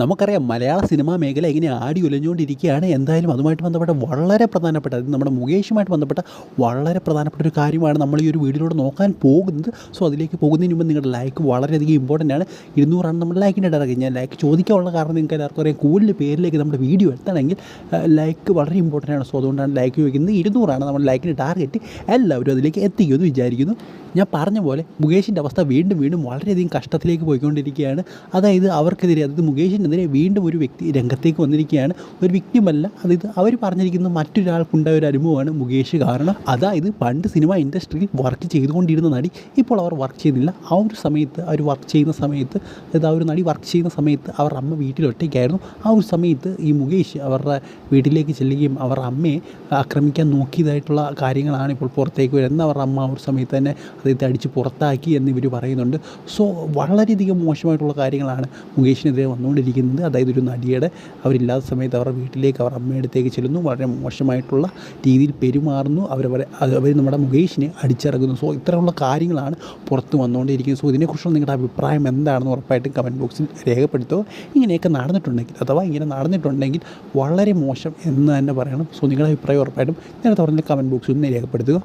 നമുക്കറിയാം മലയാള സിനിമാ മേഖല ഇങ്ങനെ ആടി ഉലഞ്ഞുകൊണ്ടിരിക്കുകയാണ് എന്തായാലും അതുമായിട്ട് ബന്ധപ്പെട്ട വളരെ പ്രധാനപ്പെട്ട അത് നമ്മുടെ മുകേഷുമായിട്ട് ബന്ധപ്പെട്ട വളരെ പ്രധാനപ്പെട്ട ഒരു കാര്യമാണ് നമ്മൾ ഈ ഒരു വീഡിയോയിലൂടെ നോക്കാൻ പോകുന്നത്. സോ അതിലേക്ക് പോകുന്നതിന് മുമ്പ് നിങ്ങളുടെ ലൈക്ക് വളരെയധികം ഇമ്പോർട്ടന്റ് ആണ്. ഇരുന്നൂറാണ് നമ്മൾ ലൈക്കിന്റെ ഇടയ്ക്ക് ഞാൻ ലൈക്ക് ചോദിക്കാനുള്ള കാരണം നിങ്ങൾക്ക് എല്ലാവർക്കും അറിയാം. കൂടുതൽ പേരിലേക്ക് നമ്മുടെ വീഡിയോ എത്തണമെങ്കിൽ ലൈക്ക് വളരെ ഇമ്പോർട്ടന്റ് ആണ്. സോ അതുകൊണ്ടാണ് ലൈക്ക് ചോദിക്കുന്നത്. ഇരുന്നൂറാണ് നമ്മുടെ ലൈക്കിന്റെ ടാർഗറ്റ് എല്ലാവരും അതിലേക്ക് എത്തിക്കുമെന്ന് വിചാരിക്കുന്നു. ഞാൻ പറഞ്ഞ പോലെ മുകേഷിന്റെ അവസ്ഥ വീണ്ടും വീണ്ടും വളരെയധികം കഷ്ടത്തിലേക്ക് പോയിക്കൊണ്ടിരിക്കുകയാണ്. അതായത് അവർക്കെതിരെ അതായത് മുകേഷിനെതിരെ വീണ്ടും ഒരു വ്യക്തി രംഗത്തേക്ക് വന്നിരിക്കുകയാണ്. ഒരു വ്യക്തിമല്ല അതായത് അവർ പറഞ്ഞിരിക്കുന്ന മറ്റൊരാൾക്കുണ്ടായ ഒരു അനുഭവമാണ് മുകേഷ്. കാരണം അതായത് പണ്ട് സിനിമ ഇൻഡസ്ട്രിയിൽ വർക്ക് ചെയ്തുകൊണ്ടിരുന്ന നടി ഇപ്പോൾ അവർ വർക്ക് ചെയ്യുന്നില്ല. ആ ഒരു സമയത്ത് അവർ വർക്ക് ചെയ്യുന്ന സമയത്ത് അതായത് ആ ഒരു നടി വർക്ക് ചെയ്യുന്ന സമയത്ത് അവർ അമ്മ വീട്ടിൽ ആ ഒരു സമയത്ത് ഈ മുകേഷ് അവരുടെ വീട്ടിലേക്ക് ചെല്ലുകയും അവരുടെ അമ്മയെ ആക്രമിക്കാൻ നോക്കിയതായിട്ടുള്ള കാര്യങ്ങളാണ് ഇപ്പോൾ പുറത്തേക്ക് വരുന്നത്. അവരുടെ അമ്മ ആ ഒരു സമയത്ത് തന്നെ അദ്ദേഹത്തെ അടിച്ച് പുറത്താക്കി എന്ന് ഇവർ പറയുന്നുണ്ട്. സോ വളരെയധികം മോശമായിട്ടുള്ള കാര്യങ്ങളാണ് മുകേഷിനെതിരെ വന്നുകൊണ്ടിരിക്കുന്നത്. അതായത് ഒരു നടിയുടെ അവരില്ലാത്ത സമയത്ത് അവരുടെ വീട്ടിലേക്ക് അവർ അമ്മയുടെ അടുത്തേക്ക് ചെല്ലുന്നു. വളരെ മോശമായിട്ടുള്ള രീതിയിൽ പെരുമാറുന്നു. അവരവരെ അവർ നമ്മുടെ മുകേഷിനെ അടിച്ചിറങ്ങുന്നു സോ ഇത്തരമുള്ള കാര്യങ്ങളാണ് പുറത്ത് വന്നുകൊണ്ടിരിക്കുന്നത് സോ ഇതിനെക്കുറിച്ചുള്ള നിങ്ങളുടെ അഭിപ്രായം എന്താണെന്ന് ഉറപ്പായിട്ടും കമന്റ് ബോക്സിൽ രേഖപ്പെടുത്തുക ഇങ്ങനെയൊക്കെ നടന്നിട്ടുണ്ടെങ്കിൽ അഥവാ ഇങ്ങനെ നടന്നിട്ടുണ്ടെങ്കിൽ വളരെ മോശം എന്ന് തന്നെ പറയണം. സോ നിങ്ങളുടെ അഭിപ്രായം ഉറപ്പായിട്ടും നേരത്തെ പറഞ്ഞ കമന്റ് ബോക്സിൽ നിന്ന് രേഖപ്പെടുത്തുക.